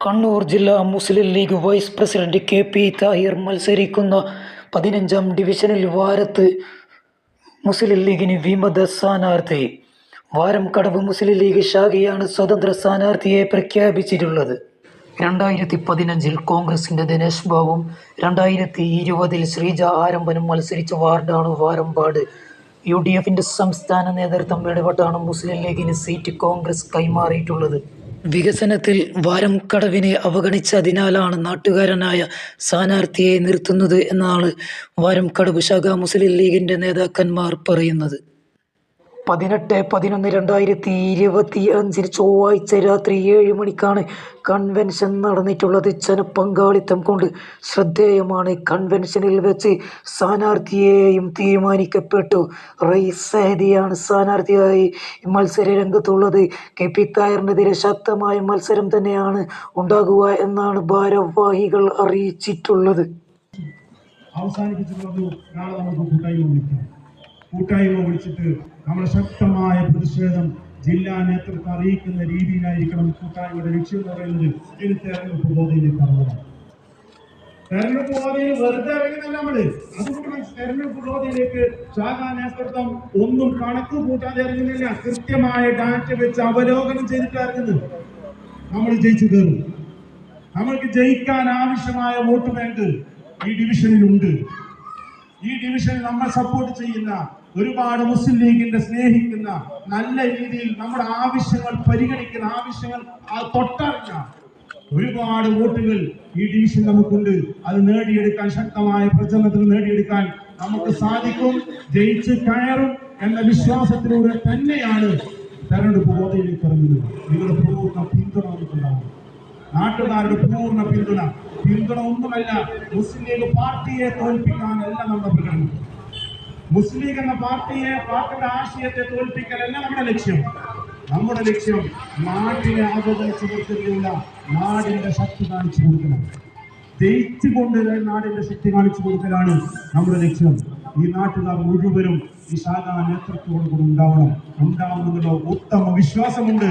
കണ്ണൂർ ജില്ലാ Muslim League vice president K P Thahir മത്സരിക്കുന്ന പതിനഞ്ചാം ഡിവിഷനിൽ വാരത്ത് മുസ്ലിം ലീഗിന് വിമത സ്ഥാനാർത്ഥി. വാരംകടവ് മുസ്ലിം ലീഗ് ശാഖയാണ് സ്വതന്ത്ര സ്ഥാനാർത്ഥിയെ പ്രഖ്യാപിച്ചിട്ടുള്ളത്. രണ്ടായിരത്തി പതിനഞ്ചിൽ കോൺഗ്രസിന്റെ ദിനേശ് ബാബും രണ്ടായിരത്തി ഇരുപതിൽ ശ്രീജ ആരംഭനും മത്സരിച്ച വാർഡാണ് വാരമ്പാട്. യു ഡി എഫിന്റെ സംസ്ഥാന നേതൃത്വം ഇടപെട്ടാണ് മുസ്ലിം ലീഗിന് സീറ്റ് കോൺഗ്രസ് കൈമാറിയിട്ടുള്ളത്. വികസനത്തിൽ വാരം കടവിനെ അവഗണിച്ചതിനാലാണ് നാട്ടുകാരനായ സ്ഥാനാർത്ഥിയെ നിർത്തുന്നത് എന്നാണ് വാരം കടവ് ശാഖ മുസ്ലിം ലീഗിന്റെ നേതാക്കന്മാർ പറയുന്നത്. പതിനെട്ട് പതിനൊന്ന് രണ്ടായിരത്തി ഇരുപത്തി അഞ്ചിന് ചൊവ്വാഴ്ച രാത്രി ഏഴ് മണിക്കാണ് കൺവെൻഷൻ നടന്നിട്ടുള്ളത്. ജനപങ്കാളിത്തം കൊണ്ട് ശ്രദ്ധേയമാണ് കൺവെൻഷനിൽ വെച്ച് സ്ഥാനാർത്ഥിയെയും തീരുമാനിക്കപ്പെട്ടു. റയീസ് സഹദിയാണ് സ്ഥാനാർത്ഥിയായി മത്സര രംഗത്തുള്ളത്. കെ പി തായറിനെതിരെ ശക്തമായ മത്സരം തന്നെയാണ് ഉണ്ടാകുക എന്നാണ് ഭാരവാഹികൾ അറിയിച്ചിട്ടുള്ളത്. വിളിക്കാം. കൂട്ടായ്മ വിളിച്ചിട്ട് നമ്മുടെ ശക്തമായ പ്രതിഷേധം ജില്ലാ നേതൃത്വം അറിയിക്കുന്ന രീതിയിലായിരിക്കണം കൂട്ടായ്മയുടെ ലക്ഷ്യം എന്ന് പറയുന്നത്. ഇത് തെരഞ്ഞെടുപ്പ് ബോധയിലേക്ക് അറിയണം തെരഞ്ഞെടുപ്പ് ബോധയിൽ വെറുതെ നമ്മൾ. അതുകൊണ്ടാണ് തെരഞ്ഞെടുപ്പ് ബോധയിലേക്ക് ശാഖാ നേതൃത്വം ഒന്നും കണക്ക് കൂട്ടാതെ ഇറങ്ങുന്നില്ല. കൃത്യമായ ഡാറ്റ വെച്ച് അവലോകനം ചെയ്തിട്ട് ഇറങ്ങുന്നത്. നമ്മൾ ജയിച്ചു കയറും. നമ്മൾക്ക് ജയിക്കാൻ ആവശ്യമായ വോട്ട് ബാങ്ക് ഈ ഡിവിഷനിലുണ്ട്. ഈ ഡിവിഷനിൽ നമ്മൾ സപ്പോർട്ട് ചെയ്യുന്ന ഒരുപാട് മുസ്ലിം ലീഗിന്റെ സ്നേഹിക്കുന്ന നല്ല രീതിയിൽ നമ്മുടെ ആവശ്യങ്ങൾ പരിഗണിക്കുന്ന ആവശ്യങ്ങൾ തൊട്ടറിഞ്ഞ ഒരുപാട് വോട്ടുകൾ ഈ ഡിവിഷൻ നമുക്കുണ്ട്. അത് നേടിയെടുക്കാൻ ശക്തമായ പ്രചരണത്തിൽ നേടിയെടുക്കാൻ നമുക്ക് സാധിക്കും. ജയിച്ച് കയറും എന്ന വിശ്വാസത്തിലൂടെ തന്നെയാണ് തെരഞ്ഞെടുപ്പ് ബോധയിലേക്ക് ഇറങ്ങുന്നത്. നിങ്ങളുടെ പൂർണ പിന്തുണ നമുക്കുണ്ടാകും. നാട്ടുകാരുടെ പൂർണ പിന്തുണ. പിന്തുണ ഒന്നുമല്ല മുസ്ലിം ലീഗ് പാർട്ടിയെ തോൽപ്പിക്കാനല്ല നമ്മുടെ പ്രകടനം മുസ്ലിം ലീഗ് എന്ന പാർട്ടിയെ പാർട്ടിയുടെ ആശയത്തെ തോൽപ്പിക്കലല്ല നമ്മുടെ ലക്ഷ്യം. നമ്മുടെ ലക്ഷ്യം നാട്ടിനെ കൊടുക്കുകയില്ല നാടിന്റെ ശക്തി കാണിച്ചു കൊടുക്കണം ജയിച്ചുകൊണ്ട് നാടിന്റെ ശക്തി കാണിച്ചു കൊടുക്കലാണ് നമ്മുടെ ലക്ഷ്യം. ഈ നാട്ടുകാർ മുഴുവനും ഈ ശാഖാ കൂടി ഉണ്ടാവണം. ഉണ്ടാവുന്നതിലോ ഉത്തമ വിശ്വാസമുണ്ട്.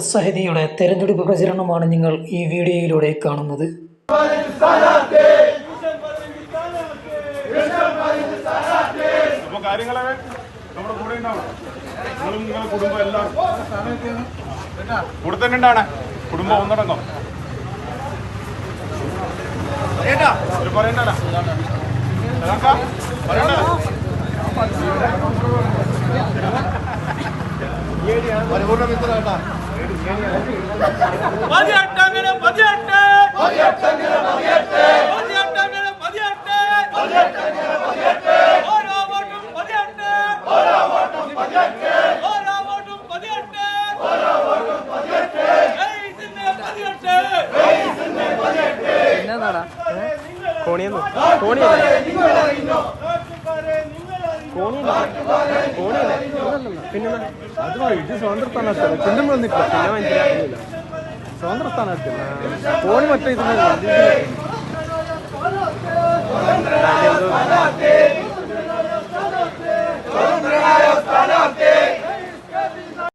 അസഹദിയുടെ തെരഞ്ഞെടുപ്പ് പ്രചരണമാണ് നിങ്ങൾ ഈ വീഡിയോയിലൂടെ കാണുന്നത്. അപ്പൊ കാര്യങ്ങളെ നമ്മുടെ കൂടെ ഉണ്ടാവും നിങ്ങളും നിങ്ങളുടെ കുടുംബം എല്ലാം കൂടെ തന്നെ ഉണ്ടാണ് കുടുംബം ഒന്നടങ്കം? പറയണ്ടല്ലോ? പരിപൂർണ എന്നതാടാ കോണിയെന്നു? കോണിയല്ലേ? പിന്നെ. ഇത് സ്വതന്ത്ര സ്ഥാനാർത്ഥിയല്ല പിന്നെ മനസ്സിലാക്കുന്നില്ല സ്വതന്ത്ര സ്ഥാനാർത്ഥിയല്ല കോണി മറ്റേ ഇതിന്